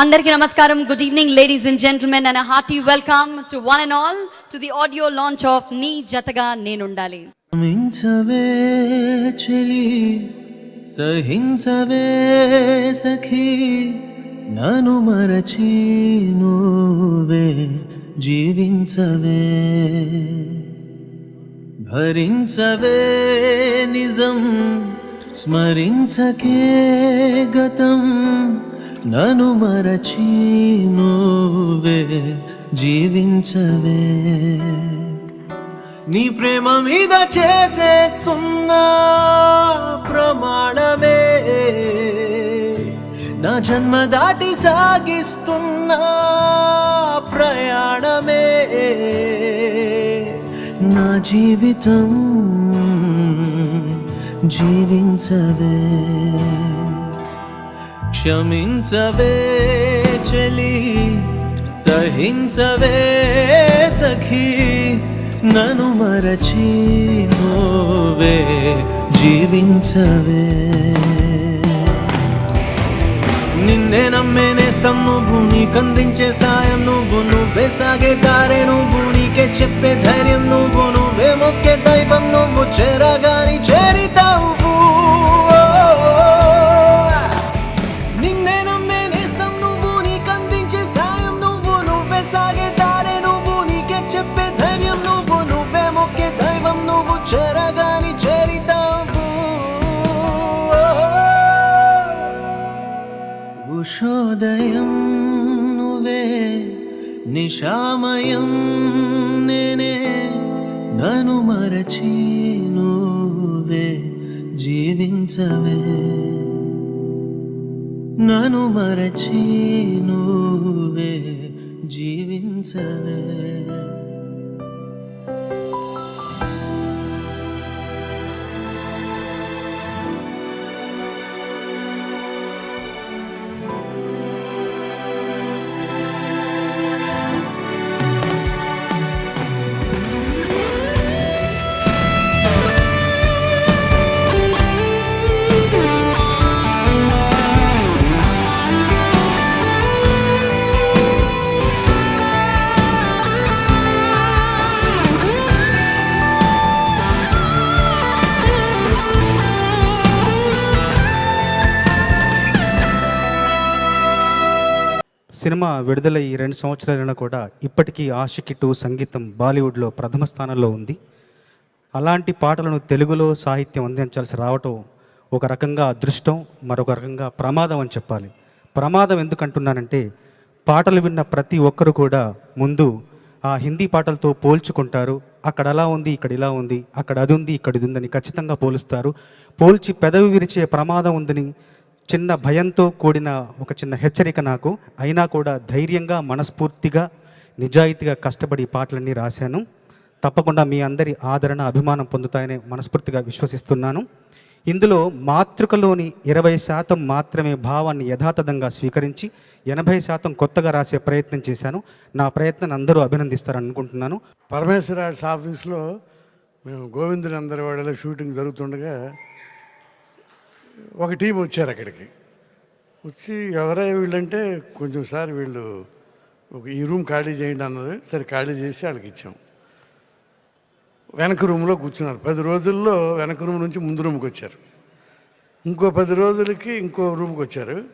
అందరికీ నమస్కారం. Good evening ladies and gentlemen and hearty welcome to one and all to the audio launch of Nee Jathaga Nenundali. సహించవే సఖీ నను మరచి నువ్వే జీవించవే భరించవే నిజం స్మరించకే గతం నను మరచి నువ్వే జీవించవే. నీ ప్రేమ మీద చేసేస్తున్నా ప్రమాణమే. నా జన్మ దాటి సాగిస్తున్నా ప్రయాణమే. నా జీవితం జీవించవే. క్షమించవే చెలి సహించవే సఖీ నను మరచి నోవే జీవించవే. నిన్నే నమ్మే నమ్మేనేస్తం నువ్వు నీకందించే సాయం నువ్వు నువ్వే సాగే దారే నువ్వు నీకే చెప్పే ధైర్యం నువ్వు నువ్వే మొక్కే దైవం నువ్వు చేరగాని చేరితా ఉషోదయం నువ్వే నిశామయం నేనే నను మరచి నువ్వే జీవించవే. నను మరచి నువ్వే జీవించవే. సినిమా విడుదల ఈ రెండు సంవత్సరాలైనా కూడా ఇప్పటికీ ఆషికి టూ సంగీతం బాలీవుడ్లో ప్రథమ స్థానంలో ఉంది. అలాంటి పాటలను తెలుగులో సాహిత్యం అందించాల్సి రావటం ఒక రకంగా అదృష్టం మరొక రకంగా ప్రమాదం అని చెప్పాలి. ప్రమాదం ఎందుకంటున్నానంటే పాటలు విన్న ప్రతి ఒక్కరు కూడా ముందు ఆ హిందీ పాటలతో పోల్చుకుంటారు. అక్కడ అలా ఉంది ఇక్కడ ఇలా ఉంది అక్కడ అది ఉంది ఇక్కడ ఇది ఉందని ఖచ్చితంగా పోలుస్తారు. పోల్చి పెదవి విరిచే ప్రమాదం ఉందని చిన్న భయంతో కూడిన ఒక చిన్న హెచ్చరిక నాకు. అయినా కూడా ధైర్యంగా మనస్ఫూర్తిగా నిజాయితీగా కష్టపడి ఈ పాటలన్నీ రాశాను. తప్పకుండా మీ అందరి ఆదరణ అభిమానం పొందుతాయని మనస్ఫూర్తిగా విశ్వసిస్తున్నాను. ఇందులో మాతృకలోని ఇరవై శాతం మాత్రమే భావాన్ని యథాతథంగా స్వీకరించి ఎనభై శాతం కొత్తగా రాసే ప్రయత్నం చేశాను. నా ప్రయత్నాన్ని అందరూ అభినందిస్తారని అనుకుంటున్నాను. పరమేశ్వర ఆర్ట్స్ ఆఫీస్లో మేము గోవిందుని అందరి వాళ్ళలో షూటింగ్ జరుగుతుండగా ఒక టీం వచ్చారు అక్కడికి. వచ్చి ఎవరై వీళ్ళంటే కొంచెం సార్ వీళ్ళు ఒక ఈ రూమ్ ఖాళీ చేయండి అన్నారు. సరే ఖాళీ చేసి వాళ్ళకి ఇచ్చాం. వెనక రూమ్లో కూర్చున్నారు. పది రోజుల్లో వెనక రూమ్ నుంచి ముందు రూమ్కి వచ్చారు. ఇంకో పది రోజులకి ఇంకో రూమ్కి వచ్చారు.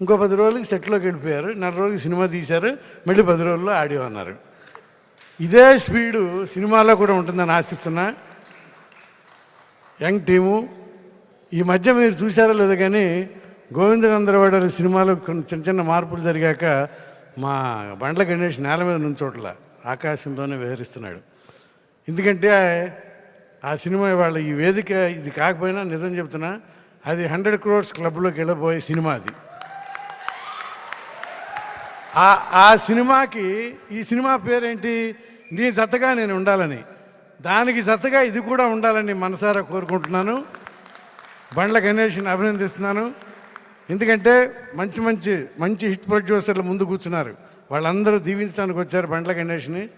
ఇంకో పది రోజులకి సెట్లోకి వెళ్ళిపోయారు. నెల రోజులకి సినిమా తీశారు. మళ్ళీ పది రోజుల్లో ఆడియో అన్నారు. ఇదే స్పీడు సినిమాలో కూడా ఉంటుందని ఆశిస్తున్నా. యంగ్ టీము ఈ మధ్య మీరు చూసారో లేదో కానీ గోవిందనందరవాడ సినిమాలో కొన్ని చిన్న చిన్న మార్పులు జరిగాక మా బండ్ల గణేష్ నేల మీద నుంచోట్ల ఆకాశంలోనే విహరిస్తున్నాడు. ఎందుకంటే ఆ సినిమా వాళ్ళ ఈ వేదిక ఇది కాకపోయినా నిజం చెప్తున్నా అది హండ్రెడ్ క్రోర్స్ క్లబ్లోకి వెళ్ళబోయే సినిమా అది. ఆ ఆ సినిమాకి ఈ సినిమా పేరేంటి? నీ జతగా నేను ఉండాలని. దానికి జతగా ఇది కూడా ఉండాలని మనసారా కోరుకుంటున్నాను. బండ్ల గణేష్ని అభినందిస్తున్నాను. ఎందుకంటే మంచి మంచి మంచి హిట్ ప్రొడ్యూసర్లు ముందు కూర్చున్నారు. వాళ్ళందరూ దీవించడానికి వచ్చారు బండ్ల గణేష్ని.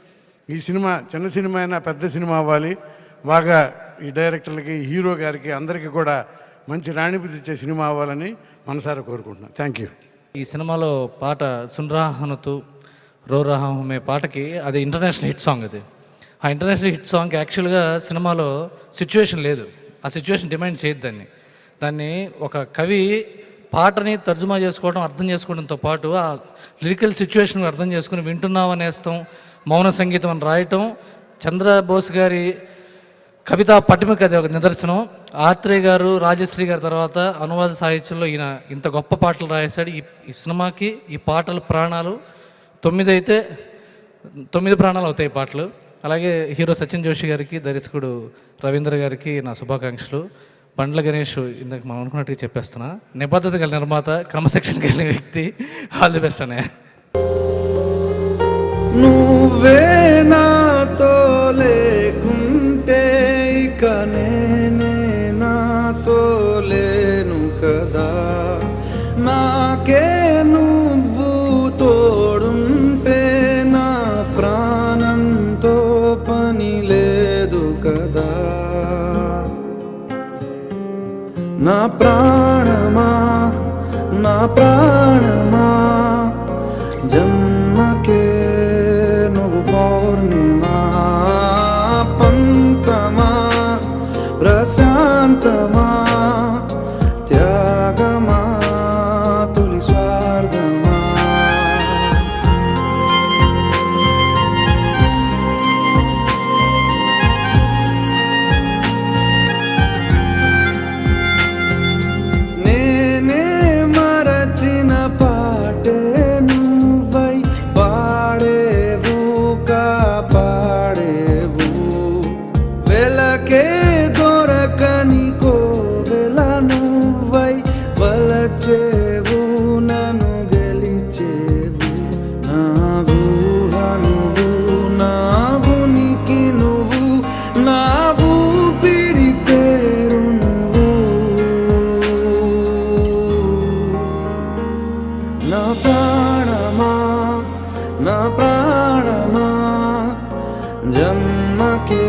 ఈ సినిమా చిన్న సినిమా అయినా పెద్ద సినిమా అవ్వాలి. బాగా ఈ డైరెక్టర్లకి హీరో గారికి అందరికీ కూడా మంచి రాణిపు ఇచ్చే సినిమా అవ్వాలని మనసారా కోరుకుంటున్నాను. Thank you. ఈ సినిమాలో పాట సున్రాహనతు రోరాహమే పాటకి అది ఇంటర్నేషనల్ హిట్ సాంగ్ అది. ఆ ఇంటర్నేషనల్ హిట్ సాంగ్ యాక్చువల్గా సినిమాలో సిచ్యువేషన్ లేదు. ఆ సిచ్యువేషన్ డిమాండ్ చేయొద్దాన్ని దాన్ని ఒక కవి పాటని తర్జుమా చేసుకోవడం అర్థం చేసుకోవడంతో పాటు ఆ లిరికల్ సిచ్యువేషన్ అర్థం చేసుకుని వింటున్నాం అనేస్తాం మౌన సంగీతం అని రాయటం. చంద్రబోస్ గారి కవితా పటిమకి అది ఒక నిదర్శనం. ఆత్రేయ గారు రాజశ్రీ గారి తర్వాత అనువాద సాహిత్యంలో ఈయన ఇంత గొప్ప పాటలు రాశాడు ఈ ఈ సినిమాకి ఈ పాటల ప్రాణాలు తొమ్మిది అయితే తొమ్మిది ప్రాణాలు అవుతాయి పాటలు. అలాగే హీరో సచిన్ జోషి గారికి దర్శకుడు రవీంద్ర గారికి నా శుభాకాంక్షలు. పండ్ల గణేష్ ఇందాక మనం అనుకున్నట్టుగా చెప్పేస్తున్నా. నిబద్ధత గల నిర్మాత క్రమశిక్షణ కలిగిన వ్యక్తి ఆల్ ది బెస్ట్ అనే నువ్వే నాతో లేకుంటే ఇక నేనే నాతో ప్రాణమా? నా ప్రాణ నా ప్రాణమా నా ప్రాణమా జన్మకే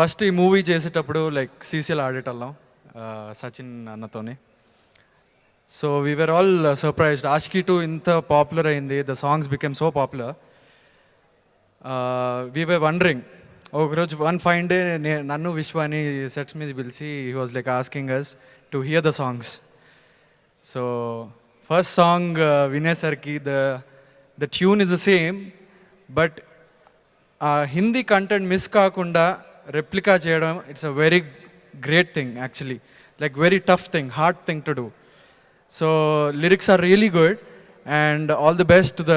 ఫస్ట్ ఈ మూవీ చేసేటప్పుడు లైక్ సీసీఎల్ ఆడేటల్లాం Sachin అన్నతోని. So we were all surprised Aashiqui two ఇంత పాపులర్ అయింది. The songs became so popular we are wondering ఒకరోజు వన్ ఫైన్ డే నే నన్ను విశ్వాని సెట్స్ మీద పిలిచి he was like asking us to hear the songs so first song వినేసరికి the the tune is the same but Hindi content miss కాకుండా replica చేయడం it's a very great thing actually like very tough thing hard thing to do so lyrics are really good and all the best the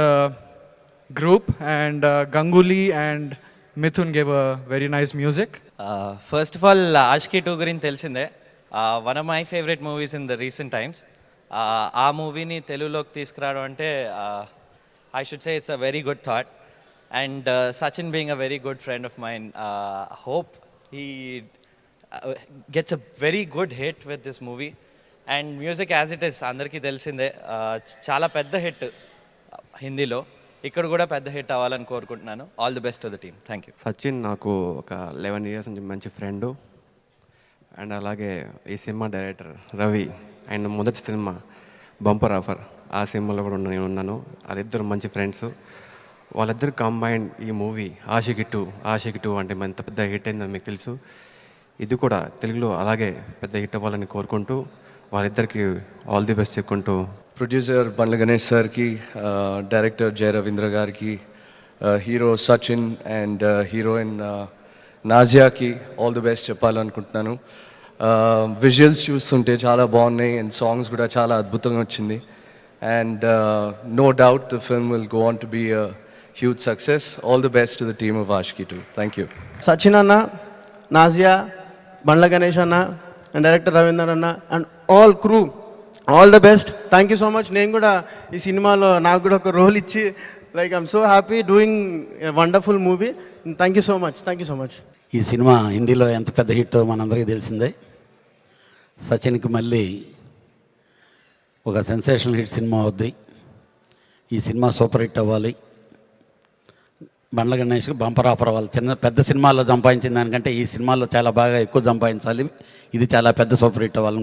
group and Ganguly and Mithun gave a very nice music first of all Aashiqui two గురించి తెలిసిందే. One of my favourite movies in the recent times ఆ మూవీని తెలుగులోకి తీసుకురావడం అంటే I should say it's a very good thought and Sachin being a very good friend of mine hope he gets a very good hit with this movie and music as it is అందరికీ తెలిసిందే చాలా పెద్ద hit హిందీలో. ఇక్కడ కూడా పెద్ద hit అవ్వాలని కోరుకుంటున్నాను. All the best to the team thank you Sachin నాకు ఒక లెవెన్ ఇయర్స్ నుంచి మంచి ఫ్రెండు అండ్ అలాగే ఈ సినిమా డైరెక్టర్ రవి అండ్ మొదటి సినిమా బంపర్ ఆఫర్ ఆ సినిమాలో కూడా నేను ఉన్నాను. వాళ్ళిద్దరు మంచి ఫ్రెండ్స్ వాళ్ళిద్దరు కంబైన్ ఈ movie Aashiqui two Aashiqui two అంటే ఎంత పెద్ద హిట్ అయిందో మీకు తెలుసు. ఇది కూడా తెలుగులో అలాగే పెద్ద హిట్ అవ్వాలని కోరుకుంటూ వాళ్ళిద్దరికి ఆల్ ది బెస్ట్ చెప్పుకుంటూ ప్రొడ్యూసర్ బండ్ల గణేష్ సార్కి డైరెక్టర్ జయ రవీంద్ర గారికి హీరో సచిన్ అండ్ హీరోయిన్ నాజియాకి ఆల్ ది బెస్ట్ చెప్పాలనుకుంటున్నాను. విజువల్స్ చూస్తుంటే చాలా బాగున్నాయి అండ్ సాంగ్స్ కూడా చాలా అద్భుతంగా వచ్చింది. And no doubt the film will go on to be huge success all the best to the team of Aashiqui two thank you Sachin అన్న నాజియా బండ్ల గణేష్ అన్న అండ్ డైరెక్టర్ రవీందర్ అన్న and all crew all the best thank you so much నేను కూడా ఈ సినిమాలో నాకు కూడా ఒక రోల్ ఇచ్చి like I'm so happy doing wonderful movie thank you so much thank you so much ఈ సినిమా హిందీలో ఎంత పెద్ద హిట్ మనందరికీ తెలిసిందే. సచిన్కి మళ్ళీ ఒక సెన్సేషనల్ హిట్ సినిమా అవుద్ది. ఈ సినిమా సూపర్ హిట్ అవ్వాలి. బండ్ల గణేష్కి బంపర్ ఆఫర్ వాళ్ళు చిన్న పెద్ద సినిమాల్లో సంపాదించిన దానికంటే ఈ సినిమాలో చాలా బాగా ఎక్కువ సంపాదించాలి. ఇది చాలా పెద్ద సూపర్ హిట్ అవ్వాలి